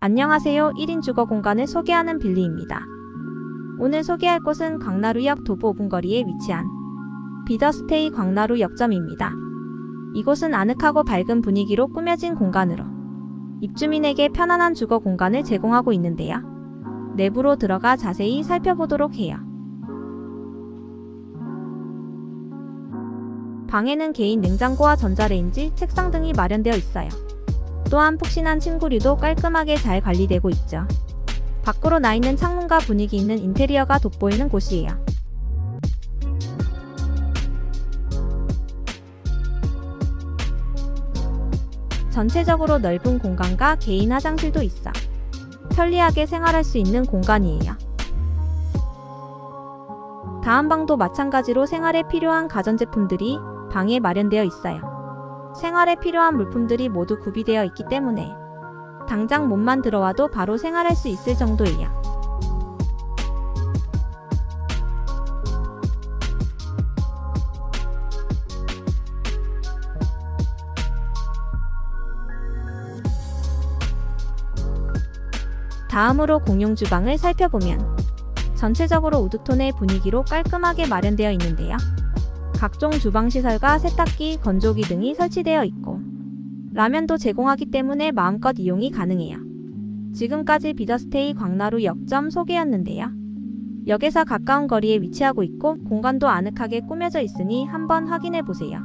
안녕하세요. 1인 주거 공간을 소개하는 빌리입니다. 오늘 소개할 곳은 광나루역 도보 5분 거리에 위치한 비더스테이 광나루 역점입니다. 이곳은 아늑하고 밝은 분위기로 꾸며진 공간으로 입주민에게 편안한 주거 공간을 제공하고 있는데요. 내부로 들어가 자세히 살펴보도록 해요. 방에는 개인 냉장고와 전자레인지, 책상 등이 마련되어 있어요. 또한 푹신한 침구류도 깔끔하게 잘 관리되고 있죠. 밖으로 나 있는 창문과 분위기 있는 인테리어가 돋보이는 곳이에요. 전체적으로 넓은 공간과 개인 화장실도 있어 편리하게 생활할 수 있는 공간이에요. 다음 방도 마찬가지로 생활에 필요한 가전제품들이 방에 마련되어 있어요. 생활에 필요한 물품들이 모두 구비되어 있기 때문에 당장 몸만 들어와도 바로 생활할 수 있을 정도예요. 다음으로 공용 주방을 살펴보면 전체적으로 우드톤의 분위기로 깔끔하게 마련되어 있는데요. 각종 주방 시설과 세탁기, 건조기 등이 설치되어 있고 라면도 제공하기 때문에 마음껏 이용이 가능해요. 지금까지 비더스테이 광나루 역점 소개였는데요. 역에서 가까운 거리에 위치하고 있고 공간도 아늑하게 꾸며져 있으니 한번 확인해 보세요.